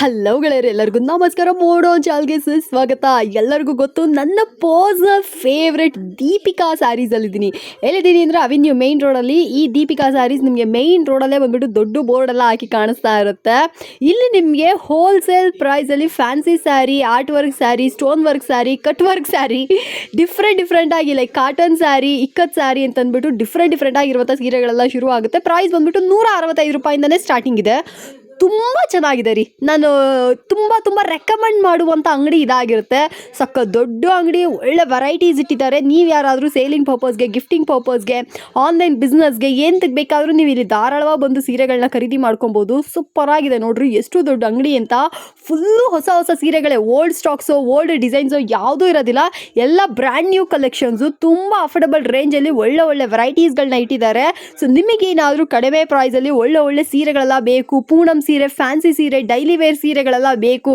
Hello ಗೆಳೆಯರು, ಎಲ್ಲರಿಗೂ ನಮಸ್ಕಾರ. ಮೋಡೋ ಚಾಲ್ಗೆ ಸ್ವಾಗತ ಎಲ್ಲರಿಗೂ ಗೊತ್ತು, ನನ್ನ ಪೋಸ್ ಫೇವ್ರೆಟ್ ದೀಪಿಕಾ ಸ್ಯಾರೀಸಲ್ಲಿದ್ದೀನಿ ಎಲ್ಲಿದ್ದೀನಿ ಅಂದರೆ ಅವಿನ್ಯೂ ಮೇಯ್ನ್ ರೋಡಲ್ಲಿ ಈ ದೀಪಿಕಾ ಸ್ಯಾರೀಸ್ ನಿಮಗೆ ಮೇಯ್ನ್ ರೋಡಲ್ಲೇ ಬಂದ್ಬಿಟ್ಟು ದೊಡ್ಡ ಬೋರ್ಡೆಲ್ಲ ಹಾಕಿ ಕಾಣಿಸ್ತಾ ಇರುತ್ತೆ. ಇಲ್ಲಿ ನಿಮಗೆ ಹೋಲ್ಸೇಲ್ ಪ್ರೈಸಲ್ಲಿ fancy sari art work sari stone work sari cut work sari different different ಆಗಿ like cotton sari Ikkat sari ಅಂತ ಅಂದ್ಬಿಟ್ಟು ಡಿಫ್ರೆಂಟ್ ಡಿಫ್ರೆಂಟ್ ಆಗಿರುವಂಥ ಸೀರೆಗಳೆಲ್ಲ ಶುರು ಆಗುತ್ತೆ ಪ್ರೈಸ್ ಬಂದ್ಬಿಟ್ಟು ನೂರ ಅರವತ್ತೈದು ರೂಪಾಯಿಂದಲೇ ಸ್ಟಾರ್ಟಿಂಗ್ ಇದೆ. ತುಂಬ ಚೆನ್ನಾಗಿದೆ ರೀ. ನಾನು ತುಂಬ ತುಂಬ ರೆಕಮೆಂಡ್ ಮಾಡುವಂಥ ಅಂಗಡಿ ಇದಾಗಿರುತ್ತೆ. ಸಕ್ಕ ದೊಡ್ಡ ಅಂಗಡಿ, ಒಳ್ಳೆ ವೆರೈಟೀಸ್ ಇಟ್ಟಿದ್ದಾರೆ. ನೀವು ಯಾರಾದರೂ ಸೇಲಿಂಗ್ ಪರ್ಪಸ್ಗೆ ಗಿಫ್ಟಿಂಗ್ ಪರ್ಪಸ್ಗೆ ಆನ್ಲೈನ್ ಬಿಸ್ನೆಸ್ಗೆ ಏನು ಬೇಕಾದರೂ ನೀವು ಇಲ್ಲಿ ಧಾರಾಳವಾಗಿ ಬಂದು ಸೀರೆಗಳನ್ನ ಖರೀದಿ ಮಾಡ್ಕೊಬೋದು. ಸೂಪರ್ ಆಗಿದೆ ನೋಡ್ರಿ. ಎಷ್ಟು ದೊಡ್ಡ ಅಂಗಡಿ ಅಂತ. ಫುಲ್ಲು ಹೊಸ ಹೊಸ ಸೀರೆಗಳೇ. ಓಲ್ಡ್ ಸ್ಟಾಕ್ಸು ಓಲ್ಡ್ ಡಿಸೈನ್ಸು ಯಾವುದೂ ಇರೋದಿಲ್ಲ. ಎಲ್ಲ ಬ್ರ್ಯಾಂಡ್ ನ್ಯೂ ಕಲೆಕ್ಷನ್ಸು ತುಂಬ ಅಫೋರ್ಡಬಲ್ ರೇಂಜಲ್ಲಿ ಒಳ್ಳೆ ಒಳ್ಳೆ ವೆರೈಟೀಸ್ಗಳನ್ನ ಇಟ್ಟಿದ್ದಾರೆ. ಸೊ ನಿಮಗೇನಾದರೂ ಕಡಿಮೆ ಪ್ರೈಸಲ್ಲಿ ಒಳ್ಳೆ ಒಳ್ಳೆ ಸೀರೆಗಳೆಲ್ಲ ಬೇಕು, ಪೂನಂ ಸೀರೆ ಫ್ಯಾನ್ಸಿ ಸೀರೆ ಡೈಲಿ ವೇರ್ ಸೀರೆಗಳೆಲ್ಲ ಬೇಕು.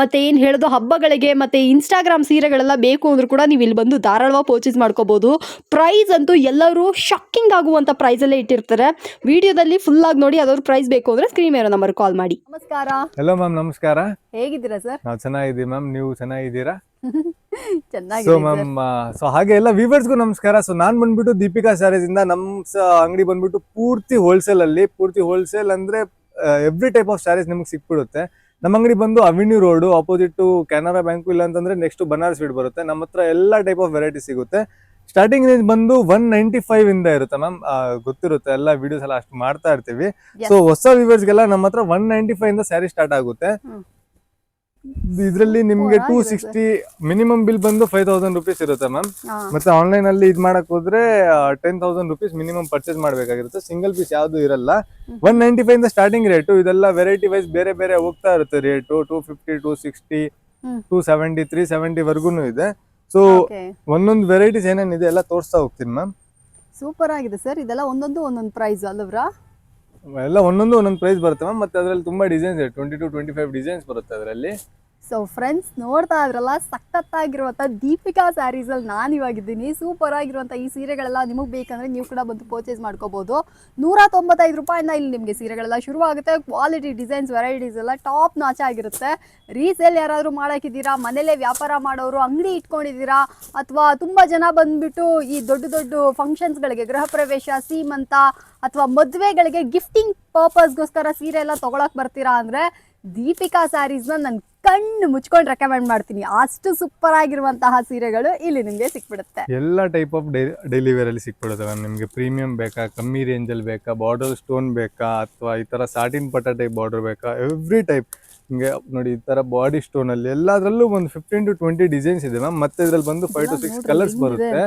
ಮತ್ತು ಏನು ಹೇಳೋದು ಹಬ್ಬಗಳಿಗೆ ಮತ್ತು ಇನ್ಸ್ಟಾಗ್ರಾಮ್ ಸೀರೆಗಳೆಲ್ಲ ಬೇಕು ಅಂದರೂ ಕೂಡ ನೀವು ಇಲ್ಲಿ ಬಂದು ಧಾರಾಳವಾಗಿ ಪರ್ಚೇಸ್ ಮಾಡ್ಕೋಬೋದು. ಪ್ರೈಸ್ ಅಂತೂ ಎಲ್ಲರೂ ಶಾಕಿಂಗ್ ಆಗುವಂಥ ಪ್ರೈಸಲ್ಲೇ ಇಟ್ಟಿರ್ತಾರೆ. ವಿಡಿಯೋದಲ್ಲಿ ಫುಲ್ ಆಗಿ ನೋಡಿ ಅದ್ರ ಪ್ರೈಸ್ ಬೇಕು ಅಂದರೆ ಸ್ಕ್ರೀನ್ ಮೇಲೆ ನಂಬರ್ ಕಾಲ್ ಮಾಡಿ. ನಮಸ್ಕಾರ. ಹಲೋ ಮ್ಯಾಮ್ ನಮಸ್ಕಾರ. ಹೇಗಿದ್ದೀರಾ ಸರ್ ನಾವು ಚೆನ್ನಾಗಿದ್ದೀವಿ ಮ್ಯಾಮ್ ನೀವು ಚೆನ್ನಾಗಿದ್ದೀರಾ? ಸೊ ಚೆನ್ನಾಗಿದೆ ಮ್ಯಾಮ್ ಸೊ ಹಾಗೆ ಎಲ್ಲ ವಿವರ್ಸ್ಗೂ ನಮಸ್ಕಾರ. ಸೊ ನಾನು ಬಂದ್ಬಿಟ್ಟು ದೀಪಿಕಾ ಸ್ಯಾರೀಸ್ ಇಂದ ನಮ್ ಸ- ಅಂಗಡಿ ಬಂದ್ಬಿಟ್ಟು ಪೂರ್ತಿ ಹೋಲ್ಸೇಲ್ ಅಲ್ಲಿ ಪೂರ್ತಿ ಹೋಲ್ಸೇಲ್ ಅಂದ್ರೆ ಎವ್ರಿ ಟೈಪ್ ಆಫ್ ಸ್ಯಾರೀಸ್ ನಿಮ್ಗೆ ಸಿಕ್ಬಿಡುತ್ತೆ. ನಮ್ಮ ಅಂಗಡಿ ಬಂದು avenue road opposite Canara bank ಇಲ್ಲ ಅಂತಂದ್ರೆ ನೆಕ್ಸ್ಟ್ ಬನಾರಸ್ ಸ್ವೀಟ್ ಬರುತ್ತೆ. ನಮ್ಮ ಹತ್ರ ಎಲ್ಲ ಟೈಪ್ ಆಫ್ ವೆರೈಟಿ ಸಿಗುತ್ತೆ. ಸ್ಟಾರ್ಟಿಂಗ್ ರೇಂಜ್ ಬಂದು ಒನ್ ನೈಂಟಿ ಫೈವ್ ಇಂದ ಇರುತ್ತೆ ಮ್ಯಾಮ್ ಗೊತ್ತಿರುತ್ತೆ ಎಲ್ಲ ವಿಡಿಯೋಸ್ ಎಲ್ಲ ಅಷ್ಟು ಮಾಡ್ತಾ ಇರ್ತೀವಿ. ಸೊ ಹೊಸ ವಿವರ್ಸ್ಗೆಲ್ಲ ನಮ್ಮ ಹತ್ರ ಒನ್ ನೈಂಟಿ ಫೈವ್ ಇಂದ ಸ್ಯಾರಿ ಸ್ಟಾರ್ಟ್ ಆಗುತ್ತೆ. ಇದ್ರಲ್ಲಿ ನಿಮ್ಗೆ ಟೂ ಸಿಕ್ಸ್ಟಿ ಮಿನಿಮಮ್ ಬಿಲ್ ಬಂದು ಫೈವ್ ತೌಸಂಡ್ ರುಪೀಸ್ ಇರುತ್ತೆ ಮ್ಯಾಮ್ ಮತ್ತೆ ಆನ್ಲೈನ್ ಅಲ್ಲಿ ಇದ್ ಮಾಡಕ್ ಹೋದ್ರೆ ten thousand rupees minimum purchase ಮಾಡಬೇಕಾಗಿರುತ್ತೆ. Single piece ಯಾವ್ದು ಇರಲ್ಲ. ಒನ್ ನೈಂಟಿ ಫೈವ್ ಇಂದ ಸ್ಟಾರ್ಟಿಂಗ್ ರೇಟು ಇದೆಲ್ಲ ವೆರೈಟಿ ವೈಸ್ ಬೇರೆ ಬೇರೆ ಹೋಗ್ತಾ ಇರುತ್ತೆ rate two fifty two sixty. Two seventy three seventy ವರ್ಗು ಇದೆ. ಸೊ ಒಂದೊಂದು ವೆರೈಟೀಸ್ ಏನೇನಿದೆ ಎಲ್ಲ ತೋರಿಸ್ತಾ ಹೋಗ್ತೀನಿ ಮ್ಯಾಮ್ ಸೂಪರ್ ಆಗಿದೆ ಸರ್. ಇದೆಲ್ಲ ಒಂದೊಂದು ಒಂದೊಂದು ಪ್ರೈಸ್ ಅಲ್ಲವ್ರಾ ಎಲ್ಲ ಒಂದೊಂದು ಒಂದೊಂದು ಪ್ರೈಸ್ ಬರುತ್ತೆ ಮ್ಯಾಮ್ ಮತ್ತೆ ಅದರಲ್ಲಿ ತುಂಬಾ ಡಿಸೈನ್ಸ್ ಇದೆ. Twenty to twenty five designs ಬರುತ್ತೆ ಅದರಲ್ಲಿ. ಸೊ ಫ್ರೆಂಡ್ಸ್ ನೋಡ್ತಾ ಇದ್ರಲ್ಲ ಸಖತ್ತಾಗಿರುವಂಥ ದೀಪಿಕಾ ಸ್ಯಾರೀಸಲ್ಲಿ ನಾನು ಇವಾಗಿದ್ದೀನಿ. ಸೂಪರ್ ಆಗಿರುವಂಥ ಈ ಸೀರೆಗಳೆಲ್ಲ ನಿಮಗೆ ಬೇಕಂದ್ರೆ ನೀವು ಕೂಡ ಬಂದು ಪರ್ಚೇಸ್ ಮಾಡ್ಕೋಬೋದು. ನೂರ ತೊಂಬತ್ತೈದು ರೂಪಾಯಿಂದ ಇಲ್ಲಿ ನಿಮಗೆ ಸೀರೆಗಳೆಲ್ಲ ಶುರುವಾಗುತ್ತೆ. ಕ್ವಾಲಿಟಿ ಡಿಸೈನ್ಸ್ ವೆರೈಟೀಸ್ ಎಲ್ಲ ಟಾಪ್ ನಾಚ ಆಗಿರುತ್ತೆ. ರೀಸೇಲ್ ಯಾರಾದರೂ ಮಾಡೋಕ್ಕಿದ್ದೀರಾ ಮನೇಲೇ ವ್ಯಾಪಾರ ಮಾಡೋರು, ಅಂಗಡಿ ಇಟ್ಕೊಂಡಿದ್ದೀರಾ? ಅಥವಾ ತುಂಬ ಜನ ಬಂದ್ಬಿಟ್ಟು ಈ ದೊಡ್ಡ ದೊಡ್ಡ ಫಂಕ್ಷನ್ಸ್ಗಳಿಗೆ ಗೃಹ ಪ್ರವೇಶ, ಸೀಮಂತ ಅಥವಾ ಮದುವೆಗಳಿಗೆ ಗಿಫ್ಟಿಂಗ್ ಪರ್ಪಸ್ಗೋಸ್ಕರ ಸೀರೆ ಎಲ್ಲ ತೊಗೊಳಕ್ ಬರ್ತೀರಾ ಅಂದರೆ ದೀಪಿಕಾ ಸ್ಯಾರೀಸ್ನ ನಾನು ಕಣ್ಣು ಮುಚ್ಕೊಂಡು ರೆಕಮೆಂಡ್ ಮಾಡ್ತೀನಿ. ಅಷ್ಟು ಸೂಪರ್ ಆಗಿರುವಂತಹ ಸೀರೆಗಳು ಇಲ್ಲಿ ನಿಮಗೆ ಸಿಕ್ಬಿಡುತ್ತೆ. ಎಲ್ಲ ಟೈಪ್ ಆಫ್ ಡೆಲಿವರಿ ವೇರ್ ಅಲ್ಲಿ ಸಿಕ್ಬಿಡುತ್ತೆ ಮ್ಯಾಮ್ ನಿಮಗೆ ಪ್ರೀಮಿಯಂ ಬೇಕಾ ಕಮ್ಮಿ ರೇಂಜ್ ಅಲ್ಲಿ ಬೇಕಾ ಬಾರ್ಡರ್ ಸ್ಟೋನ್ ಬೇಕಾ ಅಥವಾ ಈ ತರ ಸಾಟಿನ್ ಪಟ್ಟ ಟೈಪ್ ಬಾರ್ಡರ್ ಬೇಕಾ? ಎವ್ರಿ ಟೈಪ್ ನಿಮಗೆ ನೋಡಿ ಈ ತರ ಬಾಡಿ ಸ್ಟೋನ್ ಅಲ್ಲಿ ಎಲ್ಲದರಲ್ಲೂ ಒಂದು ಫಿಫ್ಟೀನ್ ಟು ಟ್ವೆಂಟಿ ಡಿಸೈನ್ಸ್ ಇದೆ ಮ್ಯಾಮ್ ಮತ್ತೆ ಇದ್ರಲ್ಲಿ ಬಂದು ಫೈವ್ ಟು ಸಿಕ್ಸ್ ಕಲರ್ಸ್ ಬರುತ್ತೆ.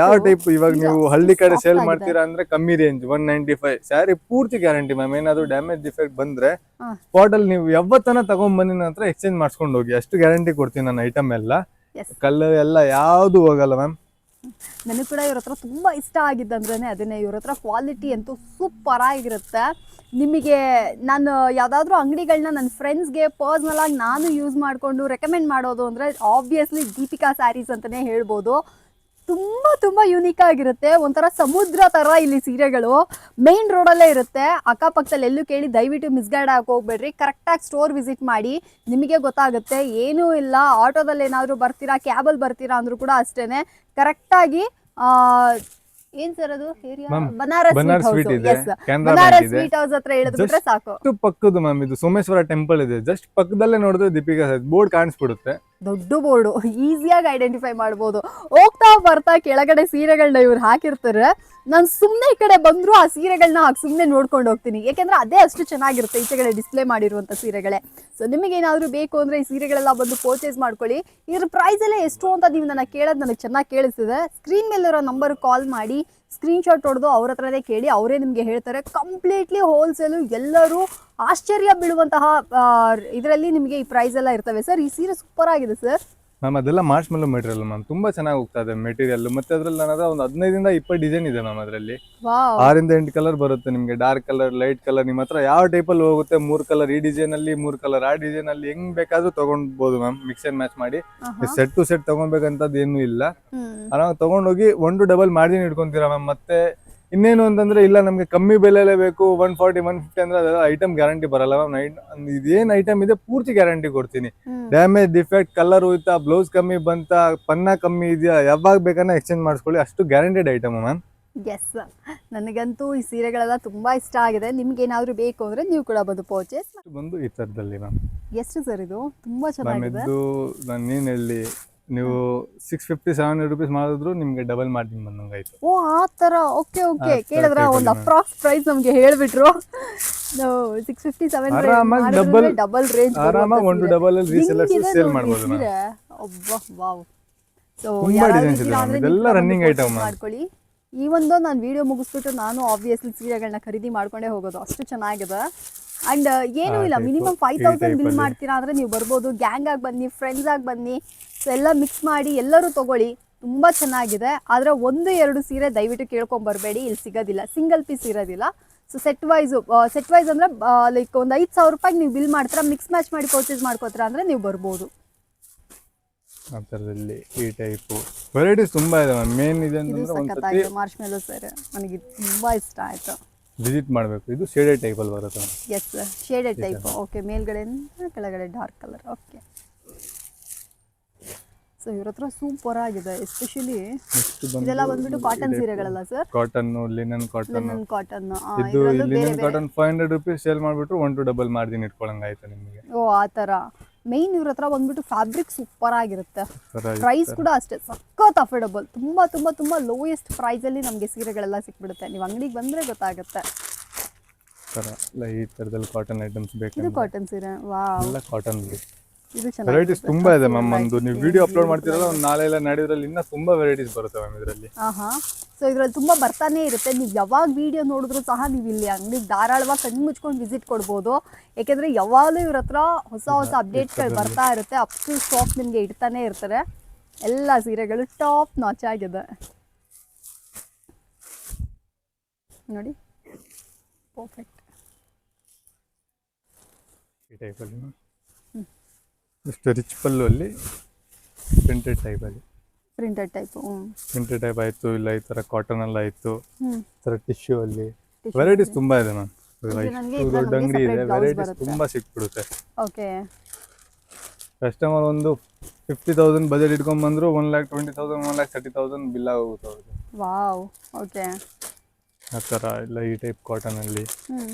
ಯಾವ ಟೈಪ್ ಇವಾಗ ನೀವು ಹಳ್ಳಿ ಕಡೆ ಸೇಲ್ ಮಾಡ್ತೀರಾ ಅಂದ್ರೆ ಕಮ್ಮಿ range one ninety five sari ಪೂರ್ತಿ ಗ್ಯಾರಂಟಿ ಮ್ಯಾಮ್ ಏನಾದ್ರು ಡ್ಯಾಮೇಜ್ ಇಫೆಕ್ಟ್ ಬಂದ್ರೆ. ಸ್ಪಾಟ್ ಅಲ್ಲಿ ನೀವು ಯಾವತ್ತನ ತಗೊಂಡ್ ನಂತರ ಎಕ್ಸ್ಚೇಂಜ್ ಮಾಡ್ಸ್ಕೊಂಡು ಹೋಗಿ. ಅಷ್ಟು ಗ್ಯಾರಂಟಿ ಕೊಡ್ತೀನಿ ನನ್ನ ಐಟಮ್ ಎಲ್ಲ. ಕಲ್ಲರ್ ಕಲರ್ ಎಲ್ಲ ಯಾವುದು ಹೋಗಲ್ಲ ಮ್ಯಾಮ್ ನನಗೆ ಕೂಡ ಇವ್ರ ಹತ್ರ ತುಂಬ ಇಷ್ಟ ಆಗಿದ್ದಂದ್ರೆ ಅದನ್ನೇ ಇವ್ರ ಹತ್ರ ಕ್ವಾಲಿಟಿ ಅಂತೂ ಸೂಪರ್ ಆಗಿರುತ್ತೆ. ನಿಮಗೆ ನಾನು ಯಾವುದಾದ್ರೂ ಅಂಗಡಿಗಳನ್ನ ನನ್ನ ಫ್ರೆಂಡ್ಸ್ಗೆ ಪರ್ಸ್ನಲ್ ಆಗಿ ನಾನು ಯೂಸ್ ಮಾಡಿಕೊಂಡು ರೆಕಮೆಂಡ್ ಮಾಡೋದು ಅಂದರೆ ಆಬ್ವಿಯಸ್ಲಿ ದೀಪಿಕಾ ಸ್ಯಾರೀಸ್ ಅಂತಲೇ ಹೇಳ್ಬೋದು. ತುಂಬ ತುಂಬಾ ಯುನೀಕ್ ಆಗಿರುತ್ತೆ. ಒಂಥರ ಸಮುದ್ರ ತರ ಇಲ್ಲಿ ಸೀರೆಗಳು. ಮೇನ್ ರೋಡಲ್ಲೇ ಇರುತ್ತೆ. ಅಕ್ಕಪಕ್ಕದಲ್ಲಿ ಎಲ್ಲೂ ಕೇಳಿ ದಯವಿಟ್ಟು ಮಿಸ್ಗೈಡ್ ಆಗಿ ಹೋಗ್ಬೇಡ್ರಿ. ಕರೆಕ್ಟಾಗಿ ಸ್ಟೋರ್ ವಿಸಿಟ್ ಮಾಡಿ. ನಿಮಗೆ ಗೊತ್ತಾಗುತ್ತೆ. ಏನೂ ಇಲ್ಲ. ಆಟೋದಲ್ಲಿ ಏನಾದರೂ ಬರ್ತೀರಾ? ಕ್ಯಾಬಲ್ ಬರ್ತೀರಾ ಅಂದ್ರೂ ಕೂಡ ಅಷ್ಟೇನೆ. ಕರೆಕ್ಟಾಗಿ ಏನ್ ಸರ್ ಅದು? ಬನಾರಸ್ ಬನಾರಸ್ ಸ್ವೀಟ್ ಹೌಸ್ ಇದೆ. Yes Canara Banaras bank sweet house ಹತ್ರ ಹೇಳಿದ್ರೆ ಸಾಕು. ಪಕ್ಕದ ಮ್ಯಾಮ್ ಇದು ಸೋಮೇಶ್ವರ ಟೆಂಪಲ್ ಇದೆ. ಜಸ್ಟ್ ಪಕ್ಕದಲ್ಲೇ ನೋಡಿದ್ರೆ ದೀಪಿಕಾ ಬೋರ್ಡ್ ಕಾಣಿಸ್ಬಿಡುತ್ತೆ. ದೊಡ್ಡ ಬೋರ್ಡು. ಈಸಿಯಾಗಿ ಐಡೆಂಟಿಫೈ ಮಾಡ್ಬೋದು. ಹೋಗ್ತಾ ಬರ್ತಾ ಕೆಳಗಡೆ ಸೀರೆಗಳನ್ನ ಇವ್ರು ಹಾಕಿರ್ತಾರೆ. ನಾನು ಸುಮ್ಮನೆ ಈ ಕಡೆ ಬಂದರೂ ಆ ಸೀರೆಗಳನ್ನ ಹಾಕಿ ಸುಮ್ಮನೆ ನೋಡ್ಕೊಂಡು ಹೋಗ್ತೀನಿ. ಯಾಕೆಂದ್ರೆ ಅದೇ ಅಷ್ಟು ಚೆನ್ನಾಗಿರುತ್ತೆ ಈಚೆಗಡೆ ಡಿಸ್ಪ್ಲೇ ಮಾಡಿರುವಂಥ ಸೀರೆಗಳೇ. ಸೊ ನಿಮಗೇನಾದರೂ ಬೇಕು ಅಂದರೆ ಈ ಸೀರೆಗಳೆಲ್ಲ ಬಂದು ಪರ್ಚೇಸ್ ಮಾಡ್ಕೊಳ್ಳಿ. ಇದ್ರ ಪ್ರೈಸ್ ಎಲ್ಲ ಎಷ್ಟು ಅಂತ ನೀವು ನನ್ನ ಕೇಳೋದು ನನಗೆ ಚೆನ್ನಾಗಿ ಕೇಳಿಸ್ತಿದೆ. ಸ್ಕ್ರೀನ್ ಮೇಲಿರೋ ನಂಬರ್ ಕಾಲ್ ಮಾಡಿ. ಸ್ಕ್ರೀನ್ಶಾಟ್ ಹೊಡೆದು ಅವ್ರ ಹತ್ರನೇ ಕೇಳಿ, ಅವರೇ ನಿಮಗೆ ಹೇಳ್ತಾರೆ. ಕಂಪ್ಲೀಟ್ಲಿ ಹೋಲ್ಸೇಲು ಎಲ್ಲರೂ ಆಶ್ಚರ್ಯ ಬೀಳುವಂತಹ ಇದರಲ್ಲಿ ನಿಮಗೆ ಈ ಪ್ರೈಸ್ ಎಲ್ಲ ಇರ್ತವೆ. ಸರ್ ಈ ಸೀರೆ ಸೂಪರ್ ಆಗಿದೆ ಸರ್ ಮ್ಯಾಮ್ ಅದೆಲ್ಲ ಮಾರ್ಚ್ ಮೇಲೆ ಮೆಟೀರಿಯಲ್ ಮ್ಯಾಮ್ ತುಂಬಾ ಚೆನ್ನಾಗಿ ಹೋಗ್ತಾ ಇದೆ ಮೆಟೀರಿಯಲ್ ಮತ್ತೆ ಅದ್ರಲ್ಲಿ ನನ್ನ ಒಂದು ಹದಿನೈದಿಂದ ಇಪ್ಪತ್ತು ಡಿಸೈನ್ ಇದೆ ಮ್ಯಾಮ್ ಅದರಲ್ಲಿ. ಆರಿಂದ ಎಂಟು ಕಲರ್ ಬರುತ್ತೆ ನಿಮಗೆ. ಡಾರ್ಕ್ ಕಲರ್ ಲೈಟ್ ಕಲರ್ ನಿಮ್ಮ ಹತ್ರ ಯಾವ ಟೈಪಲ್ಲಿ ಹೋಗುತ್ತೆ ಮೂರ್ ಕಲರ್ ಈ ಡಿಸೈನ್ ಅಲ್ಲಿ ಮೂರ್ ಕಲರ್ ಆ ಡಿಸೈನ್ ಅಲ್ಲಿ ಹೆಂಗ್ ಬೇಕಾದ್ರೂ ತಗೊಂಡ್ಬೋದು ಮ್ಯಾಮ್ ಮಿಕ್ಸ್ ಅಂಡ್ ಮ್ಯಾಚ್ ಮಾಡಿ. ಸೆಟ್ ಟು ಸೆಟ್ ತಗೊಬೇಕಂತದ್ದು ಏನೂ ಇಲ್ಲ. ಆರಾಮಾಗಿ ತಗೊಂಡೋಗಿ ಒನ್ ಟು ಡಬಲ್ ಮಾರ್ಜಿನ್ ಇಟ್ಕೊಂತೀರಾ ಮ್ಯಾಮ್ ಮತ್ತೆ ಇನ್ನೇನು ಅಂತಂದ್ರೆ ಇಲ್ಲ ನಮ್ಗೆ ಕಮ್ಮಿ ಬೆಲೆಲೇ ಬೇಕು ಒನ್ ಫಾರ್ಟಿ ಒನ್ ಫಿಫ್ಟಿ ಅಂದ್ರೆ ಅದೆಲ್ಲ ಐಟಮ್ ಗ್ಯಾರಂಟಿ ಬರಲ್ಲ. ಮ್ಯಾಮ್ ಇದೇನ್ ಐಟಮ್ ಇದೆ ಪೂರ್ತಿ ಗ್ಯಾರಂಟಿ ಕೊಡ್ತೀನಿ. ಡ್ಯಾಮೇಜ್ ಡಿಫೆಕ್ಟ್ ಕಲರ್ ಹೋಯ್ತಾ ಬ್ಲೌಸ್ ಕಮ್ಮಿ ಬಂತ ಪನ್ನ ಕಮ್ಮಿ ಇದೆಯಾ ಯಾವಾಗ ಬೇಕನ್ನ ಎಕ್ಸ್ಚೇಂಜ್ ಮಾಡಿಸ್ಕೊಳ್ಳಿ. ಅಷ್ಟು ಗ್ಯಾರಂಟಿಡ್ ಐಟಮ್ ಮ್ಯಾಮ್ ಎಸ್ ನನಗಂತೂ ಈ ಸೀರೆಗಳೆಲ್ಲ ತುಂಬಾ ಇಷ್ಟ ಆಗಿದೆ. ನಿಮ್ಗೆ ಏನಾದ್ರು ಬೇಕು ಅಂದ್ರೆ ನೀವು ಕೂಡ ಬಂದು ಪರ್ಚೇಸ್ ಬಂದು ಈ ತರದಲ್ಲಿ ಮ್ಯಾಮ್ ಎಷ್ಟು ಸರ್ ಇದು? ತುಂಬಾ ಚೆನ್ನಾಗಿದೆ. ನಾನು ಏನ್ ಹೇಳಿ ನೀವು ಸಿಕ್ಸ್ ಫಿಫ್ಟಿ ಸೆವೆನ್ ರುಪೀಸ್ ಮಾಡಿದ್ರು ನಿಮ್ಗೆ ಡಬಲ್ ಮಾರ್ಜಿನ್ ಬಂದಂಗಾಯ್ತು. ಓ ಆ ತರ. ಓಕೆ ಓಕೆ ಕೇಳಿದ್ರೆ ಒಂದು ಅಪ್ರಾಕ್ಸ್ ಪ್ರೈಸ್ ನಮ್ಗೆ ಹೇಳ್ಬಿಟ್ರು. ಸಿಕ್ಸ್ ಫಿಫ್ಟಿ ಸೆವೆನ್ ಆರಾಮಾಗಿ double- ಡಬಲ್ ರೇಂಜ್ ಆರಾಮಾಗಿ ಒಂದು ಡಬಲ್ ಅಲ್ಲಿ ರೀಸೆಲ್ಲರ್ಸ್ ಸೇಲ್ ಮಾಡ್ಬೋದು ಒಬ್ಬ ವಾವ್ ಸೊ ತುಂಬಾ ರನ್ನಿಂಗ್ ಇದೆ ಇದೆಲ್ಲ running item ಮಾಡ್ಕೊಳ್ಳಿ. ಈ ಒಂದು ನಾನು ವಿಡಿಯೋ ಮುಗಿಸ್ಬಿಟ್ಟು ನಾನು ಆಬ್ವಿಯಸ್ಲಿ ಸೀರೆಗಳನ್ನ ಖರೀದಿ ಮಾಡ್ಕೊಂಡೇ ಹೋಗೋದು. ಅಷ್ಟು ಚೆನ್ನಾಗಿದೆ. ಅಂಡ್ ಏನೂ ಇಲ್ಲ ಮಿನಿಮಮ್ ಫೈವ್ ತೌಸಂಡ್ ಬಿಲ್ ಮಾಡ್ತೀರಾ ಅಂದ್ರೆ ನೀವು ಬರ್ಬೋದು ಗ್ಯಾಂಗ್ ಆಗಿ ಬನ್ನಿ ಫ್ರೆಂಡ್ಸ್ ಆಗಿ ಬನ್ನಿ. ಸೊ ಎಲ್ಲ ಮಿಕ್ಸ್ ಮಾಡಿ ಎಲ್ಲರೂ ತಗೊಳ್ಳಿ. ತುಂಬಾ ಚೆನ್ನಾಗಿದೆ. ಆದ್ರೆ ಒಂದು ಎರಡು ಸೀರೆ ದಯವಿಟ್ಟು ಕೇಳ್ಕೊಂಡ್ ಬರಬೇಡಿ. ಇಲ್ಲಿ ಸಿಗೋದಿಲ್ಲ. ಸಿಂಗಲ್ ಪೀಸ್ ಇರೋದಿಲ್ಲ. So set wise set wise ಅಂದ್ರೆ ಲೈಕ್ ಒಂದು ಐದು ಸಾವಿರ ರೂಪಾಯಿಗೆ ನೀವು ಬಿಲ್ ಮಾಡ್ತೀರಾ ಮಿಕ್ಸ್ ಮ್ಯಾಚ್ ಮಾಡಿ ಪರ್ಚೇಸ್ ಮಾಡ್ಕೋತೀರಾ ಅಂದ್ರೆ ನೀವು ಬರ್ಬೋದು. ಆ ಥರದಲ್ಲಿ ಈ ಟೈಪು ವೆರೈಟೀಸ್ ತುಂಬಾ ಇದೆ ಮೇನ್ ಇದೆ ಇದು ಅಂತಂದ್ರೆ ಒಂದ್ಸತಿ ಸಖತ್ತಾಗಿದೆ. ಮಾರ್ಚ್ ಮೇಲೋ ಸರ್. ನನಗೆ ತುಂಬಾ ಇಷ್ಟ ಆಯ್ತು. ವಿಸಿಟ್ ಮಾಡಬೇಕು. ಇದು ಶೇಡೆಡ್ ಟೈಪಲ್ಲಿ ಬರುತ್ತೆ yes yes shaded type okay ಮೇಲ್ಗಡೆಯಿಂದ ಕೆಳಗಡೆ ಡಾರ್ಕ್ ಕಲರ್ ಓಕೆ ಸೊ ಇವ್ರ ಹತ್ರ ಸೂಪರ್ ಆಗಿದೆ. ಎಸ್ಪೆಷಲಿ ಇದೆಲ್ಲ ಬಂದ್ಬಿಟ್ಟು cotton ಸೀರೆಗಳಲ್ಲ sir cotton linen cotton linen cotton ಇದು linen cotton five hundred rupees sale ಮಾಡ್ಬಿಟ್ರು ಒನ್ ಟು ಡಬಲ್ ಮಾರ್ಜಿನ್ ಇಟ್ಕೊಳಂಗಾಯ್ತು ನಿಮಗೆ. ಓ ಆ ಥರ ಮೇನ್ ಇವ್ರ ಹತ್ರ ಬಂದ್ಬಿಟ್ಟು ಫ್ಯಾಬ್ರಿಕ್ ಸೂಪರ್ ಆಗಿರುತ್ತೆ. ಪ್ರೈಸ್ ಕೂಡ ಅಷ್ಟೇ ಸಖತ್ ಅಫೋರ್ಡಬಲ್ ತುಂಬಾ ತುಂಬಾ ತುಂಬಾ ಲೋಯೆಸ್ಟ್ ಪ್ರೈಸ್ ಅಲ್ಲಿ ನಮ್ಗೆ ಸೀರೆಗಳೆಲ್ಲ ಸಿಕ್ಬಿಡುತ್ತೆ. ನೀವು ಅಂಗಡಿಗೆ ಬಂದ್ರೆ ಗೊತ್ತಾಗುತ್ತೆ. ಈ ತರದಲ್ಲಿ ಕಾಟನ್ ಐಟಮ್ಸ್ ಇದು ಕಾಟನ್ ಸೀರೆ. ವಾವ್ ಎಲ್ಲ ಕಾಟನ್ ವೆರೈಟೀಸ್ ತುಂಬಾ ಇದೆ ಮ್ಯಾಮ್ ಒಂದು ನೀವು ವಿಡಿಯೋ ಅಪ್ಲೋಡ್ ಮಾಡ್ತಿರಲ್ಲ ಒಂದು ನಾಳೆ ಎಲ್ಲ ನಡೆಯೋದ್ರಲ್ಲಿ ಇನ್ನೂ ತುಂಬಾ ವೆರೈಟೀಸ್ ಬರುತ್ತೆ ಮ್ಯಾಮ್ ಇದರಲ್ಲಿ. ಆಹಾ. ಸೊ ಇದರಲ್ಲಿ ತುಂಬಾ ಬರ್ತಾನೆ ಇರುತ್ತೆ. ನೀವು ಯಾವಾಗ ವಿಡಿಯೋ ನೋಡಿದ್ರು ಸಹ ನೀವು ಇಲ್ಲಿ ಅಂಗಡಿ ಧಾರಾಳವಾಗಿ ಕಣ್ಣು ಮುಚ್ಕೊಂಡು ವಿಸಿಟ್ ಕೊಡ್ಬೋದು. ಯಾಕೆಂದ್ರೆ ಯಾವಾಗಲೂ ಇವ್ರ ಹತ್ರ ಹೊಸ ಹೊಸ ಅಪ್ಡೇಟ್ಗಳು ಬರ್ತಾ ಇರುತ್ತೆ. ಅಪ್ ಟು ಸ್ಟಾಕ್ ನಿಮಗೆ ಇಡ್ತಾನೆ ಇರ್ತಾರೆ. ಎಲ್ಲ ಸೀರೆಗಳು ಟಾಪ್ ನಾಚ್ ಆಗಿದೆ. ನೋಡಿ. ಪರ್ಫೆಕ್ಟ್ ಈ ಟೈಪಲ್ಲಿ ಇಷ್ಟು ರಿಚ್ ಪಲ್ಲು ಅಲ್ಲಿ. ಪ್ರಿಂಟೆಡ್ ಅಲ್ಲಿ ಪ್ರಿಂಟೆಡ್ ಟೈಪ್ ಪ್ರಿಂಟೆಡ್ ಟೈಪ್ ಆಯಿತು ಇಲ್ಲ ಈ ಥರ ಕಾಟನ್ ಅಲ್ಲಿ ಆಯಿತು ಈ ಥರ ಟಿಶ್ಯೂ ಅಲ್ಲಿ. ವೆರೈಟೀಸ್ ತುಂಬಾ ಇದೆ ಮ್ಯಾಮ್. ಇಷ್ಟು ದೊಡ್ಡ ಅಂಗಡಿ ಇದೆ. ವೆರೈಟೀಸ್. ತುಂಬಾ ಸಿಕ್ಬಿಡುತ್ತೆ. ಓಕೆ ಕಸ್ಟಮರ್ ಒಂದು ಫಿಫ್ಟಿ ತೌಸಂಡ್ ಬಜೆಟ್ ಇಟ್ಕೊಂಡ್ ಬಂದ್ರು one lakh twenty thousand one lakh thirty thousand bill ಆಗೋಗುತ್ತೆ ಅವ್ರಿಗೆ. ವಾವ್ ಓಕೆ ಆ ಥರ ಇಲ್ಲ ಈ ಟೈಪ್ ಕಾಟನ್ ಅಲ್ಲಿ ಹ್ಞೂ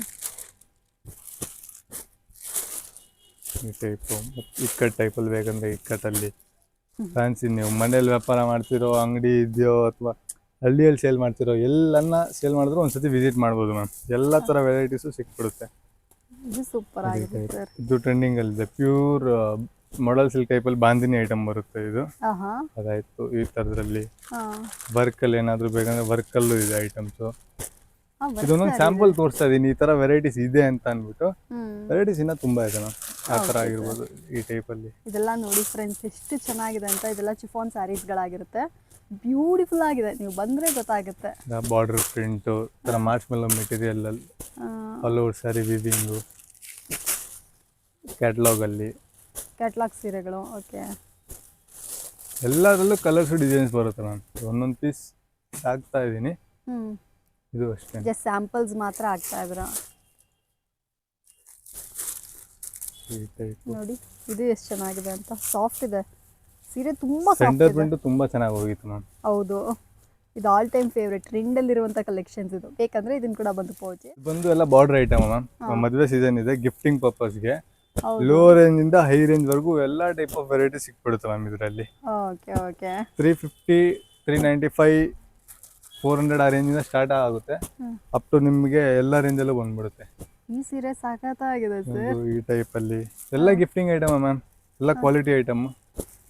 ಈ ಟೈಪು ಇಕ್ಕಟ್ ಟೈಪಲ್ಲಿ ಬೇಕಂದ್ರೆ ಇಕ್ಕಟ್ಟಲ್ಲಿ ಫ್ಯಾನ್ಸಿ ನೀವು ಮನೇಲಿ ವ್ಯಾಪಾರ ಮಾಡ್ತಿರೋ ಅಂಗಡಿ ಇದೆಯೋ ಅಥವಾ ಹಳ್ಳಿಯಲ್ಲಿ ಸೇಲ್ ಮಾಡ್ತಿರೋ ಎಲ್ಲನ್ನ ಸೇಲ್ ಮಾಡಿದ್ರು ಒಂದ್ಸತಿ ವಿಸಿಟ್ ಮಾಡ್ಬೋದು ಮ್ಯಾಮ್ ಎಲ್ಲ ಥರ ವೆರೈಟೀಸು ಸಿಕ್ಬಿಡುತ್ತೆ. ಇದು ಸೂಪರ್ ಇದು ಟ್ರೆಂಡಿಂಗ್ ಅಲ್ಲಿದೆ ಪ್ಯೂರ್ ಮಾಡಲ್ ಸಿಲ್ಕ್ ಟೈಪಲ್ಲಿ ಬಾಂದಿನಿ ಐಟಮ್ ಬರುತ್ತೆ ಇದು. ಅದಾಯ್ತು ಈ ಥರದ್ರಲ್ಲಿ ವರ್ಕಲ್ಲಿ ಏನಾದರೂ ಬೇಕಂದ್ರೆ ವರ್ಕಲ್ಲೂ ಇದೆ ಐಟಮ್ಸು ಇದೊಂದೊಂದು ಸ್ಯಾಂಪಲ್ ತೋರಿಸ್ತಾ ಇದೀನಿ. ಈ ತರ ವೆರೈಟೀಸ್ ಇದೆ ಅಂತ ಅನ್ಬಿಟ್ಟು ವೆರೈಟೀಸ್ ಇನ್ನ ತುಂಬಾ ಇದೆ ಮ್ಯಾಮ್ ಆ ತರ ಆಗಿರ್ಬೋದು ಈ ಟೈಪ್ ಅಲ್ಲಿ. ಇದೆಲ್ಲ ನೋಡಿ ಫ್ರೆಂಡ್ಸ್ ಎಷ್ಟು ಚೆನ್ನಾಗಿದೆ ಅಂತ. ಇದೆಲ್ಲ ಚಿಫಾನ್ ಸ್ಯಾರೀಸ್ಗಳಾಗಿರುತ್ತೆ ಬ್ಯೂಟಿಫುಲ್ ಆಗಿದೆ. ನೀವು ಬಂದ್ರೆ ಗೊತ್ತಾಗುತ್ತೆ. ಬಾರ್ಡರ್ ಪ್ರಿಂಟ್ ತರ ಮಾರ್ಚ್ ಮೆಲ್ಲ ಮೆಟೀರಿಯಲ್ ಅಲ್ಲಿ all over sari weaving catalogue ಅಲ್ಲಿ. ಕ್ಯಾಟ್ಲಾಗ್ ಸೀರೆಗಳು ಓಕೆ ಎಲ್ಲದರಲ್ಲೂ ಕಲರ್ಸ್ ಡಿಸೈನ್ಸ್ ಬರುತ್ತೆ ನಾನು ಒಂದೊಂದು ಪೀಸ್ ಹಾಕ್ತಾ ಇದ್ದೀನಿ ಇದು ಅಷ್ಟೇ. ಜಸ್ಟ್ ಸ್ಯಾಂಪಲ್ಸ್ ಮಾತ್ರ ಆಗ್ತಾ ಇದ್ರು. ನೋಡಿ ಇದು ಎಷ್ಟು ಚೆನ್ನಾಗಿದೆ ಅಂತ. ಸಾಫ್ಟ್ ಇದೆ. ಸೀರೆ ತುಂಬಾ ಸೆಂಟರ್ ಪ್ರಿಂಟು ತುಂಬಾ ಚೆನ್ನಾಗಿ ಹೋಗಿತ್ತು ಮ್ಯಾಮ್ ಹೌದು. ಇದು ಆಲ್ ಟೈಮ್ ಫೇವ್ರೆಟ್ ಇರುವಂತ ಕಲೆಕ್ಷನ್ಸ್ ಇದು. ಬೇಕಂದ್ರೆ ಇದನ್ನ ಕೂಡ ಬಂದು ಪೋಚೆ ಬಂದು ಎಲ್ಲ ಬಾರ್ಡರ್ ಐಟಮ್ ಮ್ಯಾಮ್ ಮದುವೆ ಸೀಸನ್ ಇದೆ ಗಿಫ್ಟಿಂಗ್ ಪರ್ಪಸ್ಗೆ. ಲೋ ರೇಂಜ್ ಇಂದ ಹೈ ರೇಂಜ್ ವರೆಗೂ ಎಲ್ಲಾ ಟೈಪ್ ಆಫ್ ವೆರೈಟಿ ಸಿಕ್ಬಿಡುತ್ತೆ ಮ್ಯಾಮ್ ಇದರಲ್ಲಿ. Okay okay three fifty three ninety five four hundred ಆ ರೇಂಜಿಂದ ಸ್ಟಾರ್ಟ್ ಆಗುತ್ತೆ. ಅಪ್ ಟು ನಿಮಗೆ ಎಲ್ಲ ರೇಂಜಲ್ಲೂ ಬಂದ್ಬಿಡುತ್ತೆ. ಈ ಸೀರೆ ಸಖತ್ತಾಗಿದೆ ಸರ್. ಈ ಟೈಪಲ್ಲಿ ಎಲ್ಲ ಗಿಫ್ಟಿಂಗ್ ಐಟಮ್ ಮ್ಯಾಮ್ ಎಲ್ಲ ಕ್ವಾಲಿಟಿ ಐಟಮ್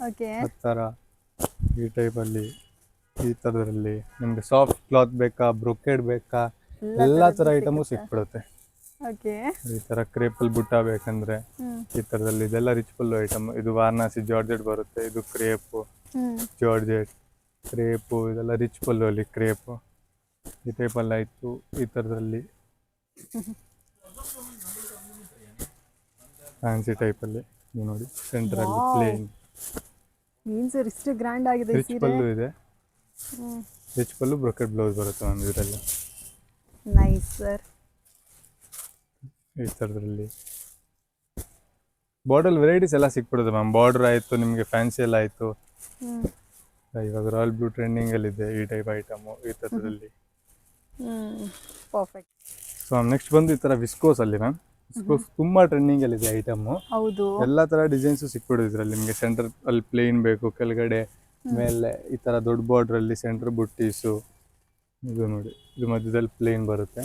ಓಕೆ ಆ? ಥರ ಈ ಟೈಪಲ್ಲಿ ಈ ಥರದ್ರಲ್ಲಿ ನಿಮಗೆ ಸಾಫ್ಟ್ ಕ್ಲಾತ್ ಬೇಕಾ ಬ್ರೊಕೆಡ್ ಬೇಕಾ ಎಲ್ಲ ಥರ ಐಟಮು ಸಿಕ್ಬಿಡುತ್ತೆ. ಓಕೆ ಈ ಥರ ಕ್ರೇಪಲ್ ಬುಟ್ಟ ಬೇಕಂದ್ರೆ ಈ ಥರದಲ್ಲಿ ಇದೆಲ್ಲ ರಿಚ್ ಫುಲ್ ಐಟಮ್ ಇದು ವಾರಣಾಸಿ ಜಾರ್ಜೆಟ್ ಬರುತ್ತೆ ಇದು ಕ್ರೇಪ್ ಜಾರ್ಜೆಟ್ ಕ್ರೇಪು ಇದೆಲ್ಲ ರಿಚ್ ಪಲ್ಲು ಅಲ್ಲಿ ಕ್ರೇಪು. ಈ ಟೈಪಲ್ಲಿ ಆಯಿತು ಈ ಥರದಲ್ಲಿ ಫ್ಯಾನ್ಸಿ ಟೈಪಲ್ಲಿ ನೀವು ನೋಡಿ ಸೆಂಟ್ರಲ್ಲಿ ಪ್ಲೇನ್ ಸರ್ ಇಷ್ಟು ಗ್ರ್ಯಾಂಡ್ ಆಗಿದೆ ರಿಚ್ ಪಲ್ಲು ಇದೆ. ರಿಚ್ ಪಲ್ಲು ಬ್ರೊಕೆಟ್ ಬ್ಲೌಸ್ ಬರುತ್ತೆ ಮ್ಯಾಮ್ ಇದರಲ್ಲಿ. ನೈಸ್ ಸರ್ ಈ ಥರದ್ರಲ್ಲಿ. ಬಾರ್ಡರ್ ವೆರೈಟೀಸ್ ಎಲ್ಲ ಸಿಕ್ಬಿಡುತ್ತೆ ಮ್ಯಾಮ್ ಬಾರ್ಡರ್ ಆಯಿತು ನಿಮಗೆ ಫ್ಯಾನ್ಸಿ ಎಲ್ಲ ಆಯಿತು. ಇವಾಗ ರಾಯಲ್ ಬ್ಲೂ ಇದೆ ಈ ಟೈಪ್ ಐಟಮು ಈ ಥರದಲ್ಲಿ ಪರ್ಫೆಕ್ಟ್ ಸೊ ನೆಕ್ಸ್ಟ್ ಬಂದು ಈ ಥರ ವಿಸ್ಕೋಸ್ ಅಲ್ಲಿ ಮ್ಯಾಮ್ ವಿಸ್ಕೋಸ್ ತುಂಬ ಟ್ರೆಂಡಿಂಗಲ್ಲಿದೆ ಐಟಮು ಹೌದು. ಎಲ್ಲ ಥರ ಡಿಸೈನ್ಸು ಇದರಲ್ಲಿ. ನಿಮಗೆ ಸೆಂಟರ್ ಅಲ್ಲಿ ಪ್ಲೇನ್ ಬೇಕು ಕೆಳಗಡೆ ಮೇಲೆ ಈ ಥರ ದೊಡ್ಡ ಬಾರ್ಡ್ರಲ್ಲಿ ಸೆಂಟರ್ ಬುಟ್ಟೀಸು ಇದು ನೋಡಿ ಇದು ಮಧ್ಯದಲ್ಲಿ ಪ್ಲೇನ್ ಬರುತ್ತೆ.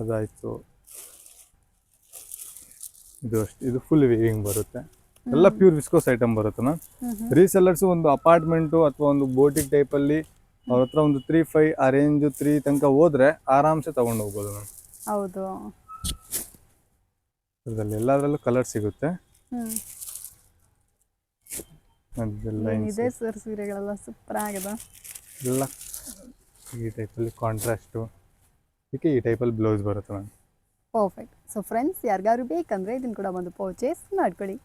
ಅದಾಯಿತು. ಇದು ಅಷ್ಟು ಇದು ಫುಲ್ ವೀವಿಂಗ್ ಬರುತ್ತೆ. ಎಲ್ಲ ಪ್ಯೂರ್ ವಿಸ್ಕೋಸ್ ಐಟಮ್ ಬರುತ್ತೆ ಮ್ಯಾಮ್ ರೀಸೆಲ್ಲರ್ಸ್ ಒಂದು ಅಪಾರ್ಟ್ಮೆಂಟು ಅಥವಾ ಒಂದು ಬೋಟಿಕ್ ಟೈಪಲ್ಲಿ ಅವ್ರ ಹತ್ರ ಒಂದು ತ್ರೀ ಫೈವ್ ಆ ರೇಂಜ್ ತ್ರೀ ತನಕ ಹೋದ್ರೆ ಆರಾಮ್ಸೆ ತಗೊಂಡು ಹೋಗ್ಬೋದು ಮ್ಯಾಮ್ ಹೌದು. ಅದರಲ್ಲಿ ಎಲ್ಲದರಲ್ಲೂ ಕಲರ್ ಸಿಗುತ್ತೆ. ಏನಿದೆ ಸರ್ ಸೀರೆಗಳೆಲ್ಲ ಸೂಪರ್ ಆಗಿದೆ. ಎಲ್ಲ ಈ ಟೈಪಲ್ಲಿ ಕಾಂಟ್ರಾಸ್ಟು ಇದಕ್ಕೆ ಈ ಟೈಪಲ್ಲಿ ಬ್ಲೌಸ್ ಬರುತ್ತೆ ಮ್ಯಾಮ್ ಪರ್ಫೆಕ್ಟ್ ಸೊ ಫ್ರೆಂಡ್ಸ್ ಯಾರಿಗಾದ್ರು ಬೇಕಂದ್ರೆ ಇದನ್ನ ಕೂಡ ಬಂದು ಪರ್ಚೇಸ್ ಮಾಡ್ಕೊಳ್ಳಿ.